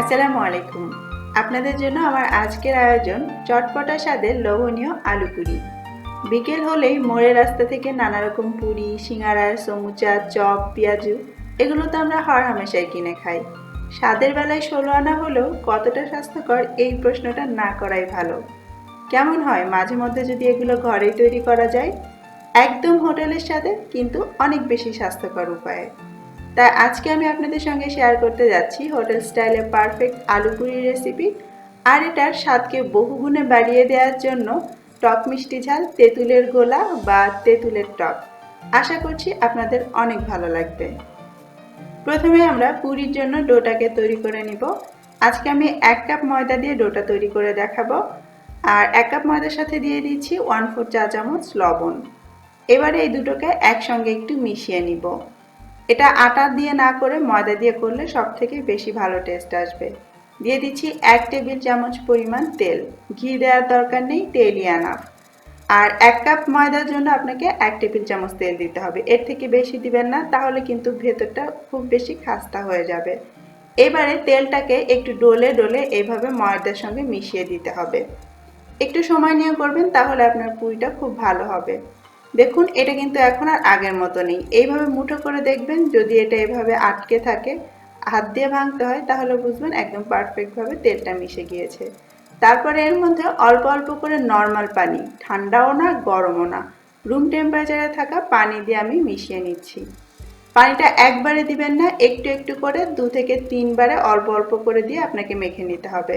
আসসালামু আলাইকুম। আপনাদের জন্য আমার আজকের আয়োজন চটপটা স্বাদের লোভনীয় আলু পুরি। বিকেল হলেই মোড়ের রাস্তা থেকে নানা রকম পুরি, সিঙ্গারা, সমুচা, চপ, পেঁয়াজু, এগুলো তো আমরা হর হামেশাই কিনে খাই। স্বাদের বেলায় ষোলো আনা হলেও কতটা স্বাস্থ্যকর এই প্রশ্নটা না করাই ভালো। কেমন হয় মাঝে মধ্যে যদি এগুলো ঘরেই তৈরি করা যায়? একদম হোটেলের স্বাদে কিন্তু অনেক বেশি স্বাস্থ্যকর উপায়ে। তাই আজকে আমি আপনাদের সঙ্গে শেয়ার করতে যাচ্ছি হোটেল স্টাইলে পারফেক্ট আলু পুরি রেসিপি আর এটার স্বাদকে বহুগুণে বাড়িয়ে দেওয়ার জন্য টক মিষ্টি ঝাল, তেঁতুলের গোলা বা তেঁতুলের টক। আশা করছি আপনাদের অনেক ভালো লাগবে। প্রথমে আমরা পুরির জন্য ডোটাকে তৈরি করে নিব। আজকে আমি এক কাপ ময়দা দিয়ে ডোটা তৈরি করে দেখাবো। আর এক কাপ ময়দার সাথে দিয়ে দিচ্ছি ওয়ান ফোর চা চামচ লবণ। এবারে এই দুটোকে একসঙ্গে একটু মিশিয়ে নিব। এটা আটা দিয়ে না করে ময়দা দিয়ে করলে সব থেকে বেশি ভালো টেস্ট আসবে। দিয়ে দিচ্ছি এক টেবিল চামচ পরিমাণ তেল। ঘি দেওয়ার দরকার নেই, তেলই আনাফ আর এক কাপ ময়দার জন্য আপনাকে এক টেবিল চামচ তেল দিতে হবে। এর থেকে বেশি দিবেন না, তাহলে কিন্তু ভেতরটা খুব বেশি খাস্তা হয়ে যাবে। এবারে তেলটাকে একটু ডলে ডলে এইভাবে ময়দার সঙ্গে মিশিয়ে দিতে হবে। একটু সময় নিয়ে করবেন, তাহলে আপনার পুরিটা খুব ভালো হবে। দেখুন, এটা কিন্তু এখন আর আগের মতো নেই। এইভাবে মুঠো করে দেখবেন, যদি এটা এভাবে আটকে থাকে, হাত দিয়ে ভাঙতে হয়, তাহলে বুঝবেন একদম পারফেক্টভাবে তেলটা মিশে গিয়েছে। তারপরে এর মধ্যে অল্প অল্প করে নর্মাল পানি, ঠান্ডাও না, গরমও না। রুম টেম্পারেচারে থাকা পানি দিয়ে আমি মিশিয়ে নিচ্ছি। পানিটা একবারে দিবেন না, একটু একটু করে দু থেকে তিনবারে অল্প অল্প করে দিয়ে আপনাকে মেখে নিতে হবে।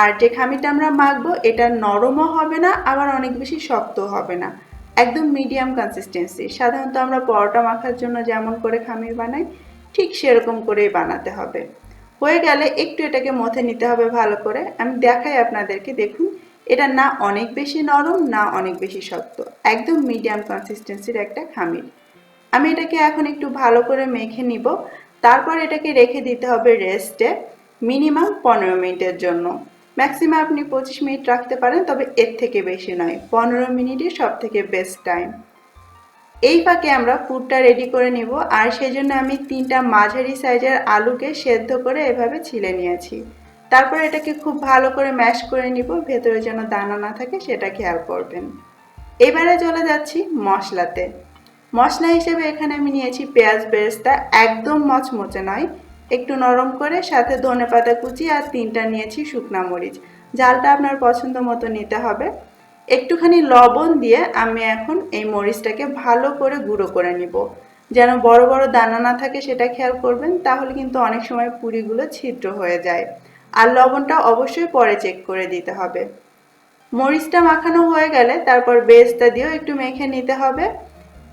আর যে খামিটা আমরা মাখবো, এটা নরমও হবে না, আবার অনেক বেশি শক্তও হবে না। একদম মিডিয়াম কনসিস্টেন্সি সাধারণত আমরা পরোটা মাখার জন্য যেমন করে খামির বানাই, ঠিক সেরকম করেই বানাতে হবে। হয়ে গেলে একটু এটাকে মথে নিতে হবে ভালো করে। আমি দেখাই আপনাদেরকে, দেখুন, এটা না অনেক বেশি নরম, না অনেক বেশি শক্ত। একদম মিডিয়াম কনসিস্টেন্সির একটা খামির। আমি এটাকে এখন একটু ভালো করে মেখে নিব। তারপর এটাকে রেখে দিতে হবে রেস্টে মিনিমাম পনেরো মিনিটের জন্য। ম্যাক্সিমাম আপনি পঁচিশ মিনিট রাখতে পারেন, তবে এর থেকে বেশি নয়, পনেরো মিনিটই সব থেকে বেস্ট টাইম এই ফাঁকে আমরা ফুডটা রেডি করে নিব, আর সেজন্য আমি তিনটা মাঝারি সাইজের আলুকে সেদ্ধ করে এভাবে ছিলে নিয়েছি। তারপর এটাকে খুব ভালো করে ম্যাশ করে নিব, ভেতরে যেন দানা না থাকে সেটা খেয়াল করবেন। এবারে চলে যাচ্ছি মশলাতে। মশলা হিসেবে এখানে আমি নিয়েছি পেঁয়াজ বেরেস্তা, একদম মচমচে নয় একটু নরম করে, সাথে ধনে পাতা কুচি আর তিনটা নিয়েছি শুকনা মরিচ। ঝালটা আপনার পছন্দ মতো নিতে হবে। একটুখানি লবণ দিয়ে আমি এখন এই মরিচটাকে ভালো করে গুঁড়ো করে নিব। যেন বড় বড় দানা না থাকে সেটা খেয়াল করবেন, তাহলে কিন্তু অনেক সময় পুরিগুলো ছিদ্র হয়ে যায়। আর লবণটা অবশ্যই পরে চেক করে দিতে হবে। মরিচটা মাখানো হয়ে গেলে তারপর বেস্তা দিয়েও একটু মেখে নিতে হবে।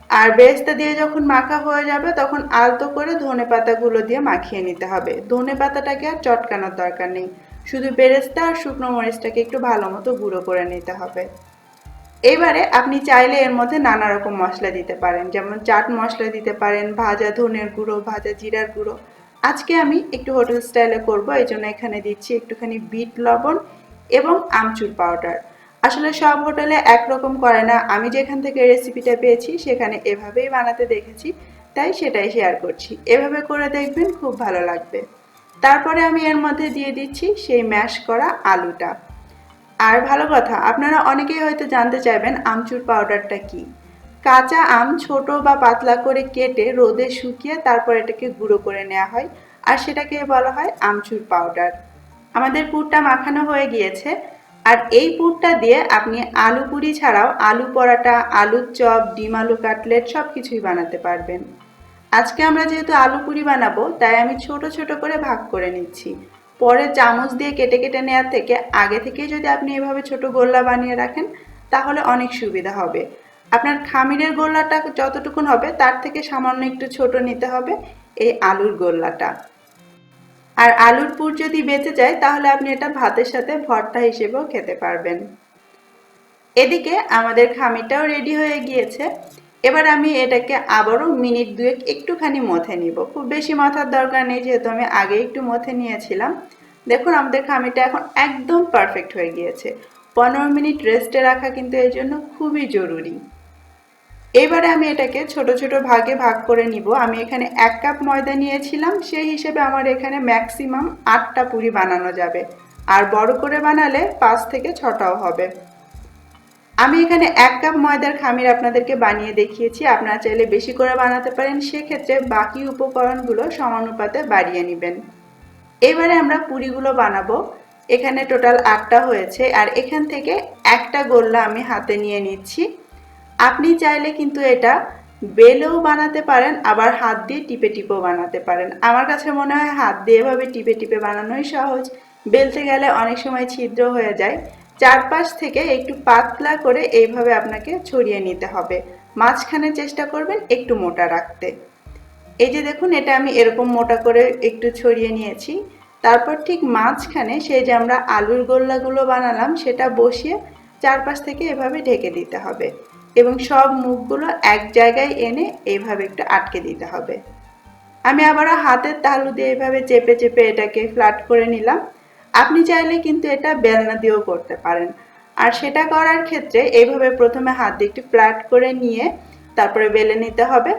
আর বেরেস্তা দিয়ে যখন মাখা হয়ে যাবে, তখন আলতো করে ধনে পাতাগুলো দিয়ে মাখিয়ে নিতে হবে। ধনে পাতাটাকে আর চটকানোর দরকার নেই। শুধু বেরেস্তা আর শুকনো মরিচটাকে একটু ভালো মতো গুঁড়ো করে নিতে হবে। এবারে আপনি চাইলে এর মধ্যে নানা রকম মশলা দিতে পারেন। যেমন চাট মশলা দিতে পারেন, ভাজা ধনের গুঁড়ো, ভাজা জিরার গুঁড়ো। আজকে আমি একটু হোটেল স্টাইলে করব, এই জন্য এখানে দিচ্ছি একটুখানি বিট লবণ এবং আমচুর পাউডার। আসলে সব হোটেলে একরকম করে না। আমি যেখান থেকে রেসিপিটা পেয়েছি, সেখানে এভাবেই বানাতে দেখেছি, তাই সেটাই শেয়ার করছি। এভাবে করে দেখবেন খুব ভালো লাগবে। তারপরে আমি এর মধ্যে দিয়ে দিচ্ছি সেই ম্যাশ করা আলুটা। আর ভালো কথা, আপনারা অনেকেই হয়তো জানতে চাইবেন আমচুর পাউডারটা কি। কাঁচা আম ছোট বা পাতলা করে কেটে রোদে শুকিয়ে তারপর এটাকে গুঁড়ো করে নেওয়া হয়, আর সেটাকে বলা হয় আমচুর পাউডার আমাদের পুরটা মাখানো হয়ে গিয়েছে। আর এই পুরটা দিয়ে আপনি আলু পুরি ছাড়াও আলু পরাটা, আলুর চপ, ডিম আলু কাটলেট সব কিছুই বানাতে পারবেন। আজকে আমরা যেহেতু আলু পুরি বানাবো, তাই আমি ছোট ছোট করে ভাগ করে নিচ্ছি। পরে চামচ দিয়ে কেটে কেটে নেওয়ার থেকে আগে থেকে যদি আপনি এভাবে ছোট গোল্লা বানিয়ে রাখেন, তাহলে অনেক সুবিধা হবে। আপনার খামিরের গোল্লাটা যতটুকুন হবে, তার থেকে সামান্য একটু ছোট নিতে হবে, এই আলুর গোল্লাটা। আর আলুর পুর যদি বেঁচে যায়, তাহলে আপনি এটা ভাতের সাথে ভর্তা হিসেবেও খেতে পারবেন। এদিকে আমাদের খামিটাও রেডি হয়ে গিয়েছে। এবার আমি এটাকে আবারও মিনিট দুয়েক একটুখানি মথে নিব। খুব বেশি মাথার দরকার নেই, যেহেতু আমি আগে একটু মথে নিয়েছিলাম। দেখুন, আমাদের খামিটা এখন একদম পারফেক্ট হয়ে গিয়েছে। পনেরো মিনিট রেস্টে রাখা কিন্তু এর জন্য খুবই জরুরি। এবারে আমি এটাকে ছোট ছোট ভাগে ভাগ করে নিব। আমি এখানে এক কাপ ময়দা নিয়েছিলাম, সেই হিসেবে আমার এখানে ম্যাক্সিমাম আটটা পুরি বানানো যাবে। আর বড় করে বানালে পাঁচ থেকে ছটাও হবে। আমি এখানে এক কাপ ময়দার খামির আপনাদেরকে বানিয়ে দেখিয়েছি। আপনারা চাইলে বেশি করে বানাতে পারেন, সেক্ষেত্রে বাকি উপকরণগুলো সমানুপাতে বাড়িয়ে নেবেন। এবারে আমরা পুরিগুলো বানাবো। এখানে টোটাল আটটা হয়েছে, আর এখান থেকে একটা গোল্লা আমি হাতে নিয়ে নিচ্ছি। আপনি চাইলে কিন্তু এটা বেলেও বানাতে পারেন, আবার হাত দিয়ে টিপে টিপেও বানাতে পারেন। আমার কাছে মনে হয় হাত দিয়ে এভাবে টিপে টিপে বানানোই সহজ। বেলতে গেলে অনেক সময় ছিদ্র হয়ে যায়। চারপাশ থেকে একটু পাতলা করে এইভাবে আপনাকে ছড়িয়ে নিতে হবে। মাঝখানে চেষ্টা করবেন একটু মোটা রাখতে। এই যে দেখুন, এটা আমি এরকম মোটা করে একটু ছড়িয়ে নিয়েছি। তারপর ঠিক মাঝখানে সেই যে আমরা আলুর গোল্লাগুলো বানালাম, সেটা বসিয়ে চারপাশ থেকে এভাবে ঢেকে দিতে হবে। এবং সব মুখগুলো এক জায়গায় এনে এইভাবে একটু আটকে দিতে হবে। আমি আবারও হাতের তালু দিয়ে এইভাবে চেপে চেপে এটাকে ফ্ল্যাট করে নিলাম। আপনি চাইলে কিন্তু এটা বেলনা দিয়েও করতে পারেন। আর সেটা করার ক্ষেত্রে এইভাবে প্রথমে হাত দিয়ে একটু ফ্ল্যাট করে নিয়ে তারপরে বেলে নিতে হবে।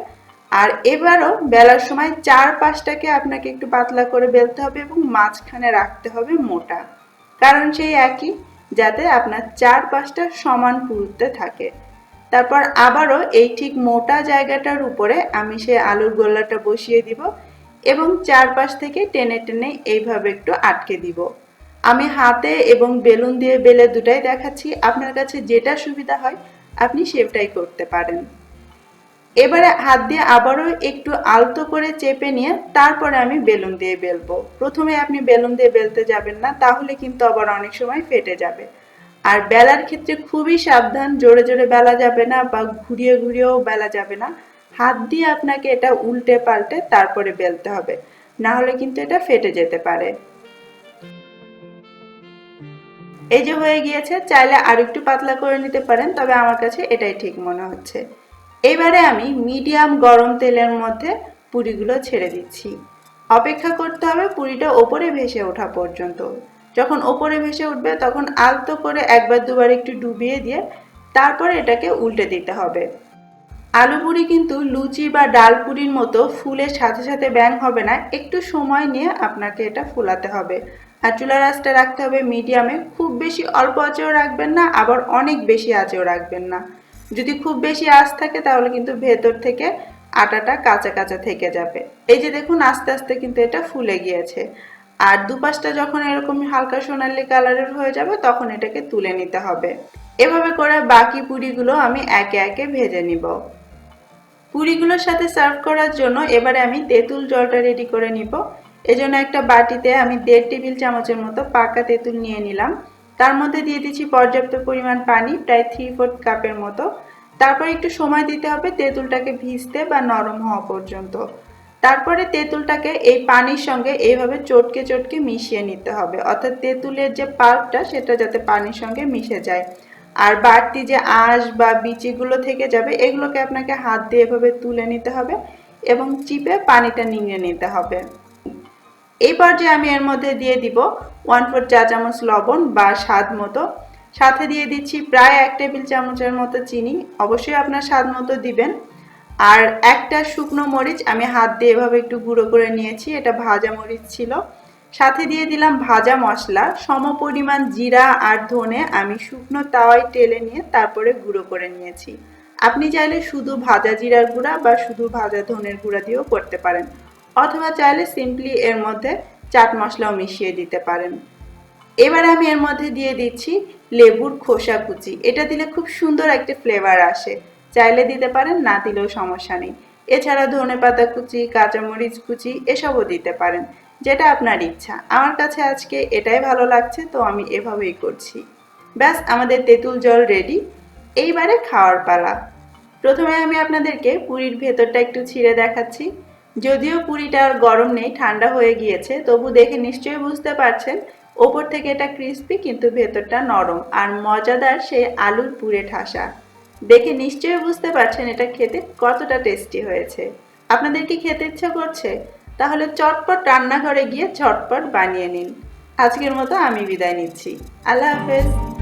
আর এবারও বেলার সময় চার পাশটাকে আপনাকে একটু পাতলা করে বেলতে হবে এবং মাঝখানে রাখতে হবে মোটা। কারণ সেই একই, যাতে আপনার চার পাশটা সমান পুরুত্বে থাকে। তারপর আবারও এই ঠিক মোটা জায়গাটার উপরে আমি সেই আলুর গোল্লাটা বসিয়ে দিব এবং চারপাশ থেকে টেনে টেনে এইভাবে একটু আটকে দিব। আমি হাতে এবং বেলুন দিয়ে বেলে দুটাই দেখাচ্ছি। আপনার কাছে যেটা সুবিধা হয়, আপনি সেটাই করতে পারেন। এবারে হাত দিয়ে আবারও একটু আলতো করে চেপে নিয়ে তারপরে আমি বেলুন দিয়ে বেলবো। প্রথমে আপনি বেলুন দিয়ে বেলতে যাবেন না, তাহলে কিন্তু আবার অনেক সময় ফেটে যাবে। আর বেলার ক্ষেত্রে খুবই সাবধান, জোরে জোরে বেলা যাবে না বা ঘুরিয়ে ঘুরিয়েও বেলা যাবে না। হাত দিয়ে আপনাকে এটা উল্টে পাল্টে তারপরে বেলতে হবে। না হলে কিন্তু এটা ফেটে যেতে পারে। এই যে হয়ে গিয়েছে, চাইলে আর একটু পাতলা করে নিতে পারেন, তবে আমার কাছে এটাই ঠিক মনে হচ্ছে। এবারে আমি মিডিয়াম গরম তেলের মধ্যে পুরিগুলো ছেড়ে দিচ্ছি। অপেক্ষা করতে হবে পুরিটা ওপরে ভেসে ওঠা পর্যন্ত। যখন ওপরে ভেসে উঠবে তখন আলতো করে একবার দুবার একটু ডুবিয়ে দিয়ে তারপরে এটাকে উল্টে দিতে হবে। আলু পুরি কিন্তু লুচি বা ডাল পুরির মতো ফুলের সাথে সাথে ব্যাং হবে না, একটু সময় নিয়ে আপনাকে এটা ফুলাতে হবে। আর চুলার আঁচটা রাখতে হবে মিডিয়ামে, খুব বেশি অল্প আঁচেও রাখবেন না, আবার অনেক বেশি আঁচেও রাখবেন না। যদি খুব বেশি আঁচ থাকে তাহলে কিন্তু ভেতর থেকে আটাটা কাঁচা কাঁচা থেকে যাবে। এই যে দেখুন আস্তে আস্তে কিন্তু এটা ফুলে গিয়েছে। আর দুপাশটা যখন এরকম হালকা সোনালি কালারের হয়ে যাবে, তখন এটাকে তুলে নিতে হবে। এভাবে করে বাকি পুরিগুলো আমি একে একে ভেজে নিব। পুরিগুলোর সাথে সার্ভ করার জন্য এবারে আমি তেঁতুল জলটা রেডি করে নিব। এজন্য একটা বাটিতে আমি দেড় টেবিল চামচের মতো পাকা তেঁতুল নিয়ে নিলাম। তার মধ্যে দিয়ে দিচ্ছি পর্যাপ্ত পরিমাণ পানি, প্রায় থ্রি ফোর্থ কাপের মতো। তারপর একটু সময় দিতে হবে তেঁতুলটাকে ভিজতে বা নরম হওয়া পর্যন্ত। তারপরে তেঁতুলটাকে এই পানির সঙ্গে এইভাবে চটকে চটকে মিশিয়ে নিতে হবে। অর্থাৎ তেঁতুলের যে পাল্পটা, সেটা যাতে পানির সঙ্গে মিশে যায়। আর বাড়তি যে আঁশ বা বিচিগুলো থেকে যাবে, এগুলোকে আপনাকে হাত দিয়ে এভাবে তুলে নিতে হবে এবং চিপে পানিটা নিংড়ে নিতে হবে। এই পর্যায়ে আমি এর মধ্যে দিয়ে দিব ওয়ান ফোর চা চামচ লবণ বা স্বাদ মতো। সাথে দিয়ে দিচ্ছি প্রায় এক টেবিল চামচের মতো চিনি। অবশ্যই আপনার স্বাদ মতো দিবেন। আর একটা শুকনো মরিচ আমি হাত দিয়ে এভাবে একটু গুঁড়ো করে নিয়েছি, এটা ভাজা মরিচ ছিল। সাথে দিয়ে দিলাম ভাজা মশলা, সম পরিমাণ জিরা আর ধনে আমি শুকনো তাওয়ায় টেলে নিয়ে তারপরে গুঁড়ো করে নিয়েছি। আপনি চাইলে শুধু ভাজা জিরার গুঁড়া বা শুধু ভাজা ধনের গুঁড়া দিয়েও করতে পারেন, অথবা চাইলে সিম্পলি এর মধ্যে চাট মশলাও মিশিয়ে দিতে পারেন। এবার আমি এর মধ্যে দিয়ে দিচ্ছি লেবুর খোসা কুচি, এটা দিলে খুব সুন্দর একটা ফ্লেভার আসে। চাইলে দিতে পারেন, না দিলেও সমস্যা নেই। এছাড়া ধনে পাতা কুচি, কাঁচামরিচ কুচি, এসবও দিতে পারেন, যেটা আপনার ইচ্ছা। আমার কাছে আজকে এটাই ভালো লাগছে, তো আমি এভাবেই করছি। ব্যাস, আমাদের তেঁতুল জল রেডি। এইবারে খাওয়ার পালা। প্রথমে আমি আপনাদেরকে পুরীর ভেতরটা একটু ছিঁড়ে দেখাচ্ছি। যদিও পুরিটা আর গরম নেই, ঠান্ডা হয়ে গিয়েছে, তবু দেখে নিশ্চয়ই বুঝতে পারছেন, ওপর থেকে এটা ক্রিস্পি কিন্তু ভেতরটা নরম। আর মজাদার সেই আলুর পুরে ঠাসা। দেখে নিশ্চয়ই বুঝতে পারছেন এটা খেতে কতটা টেস্টি হয়েছে। আপনাদের কি খেতে ইচ্ছা করছে? তাহলে চটপট রান্নাঘরে গিয়ে চটপট বানিয়ে নিন। আজকের মতো আমি বিদায় নিচ্ছি। আল্লাহ হাফেজ।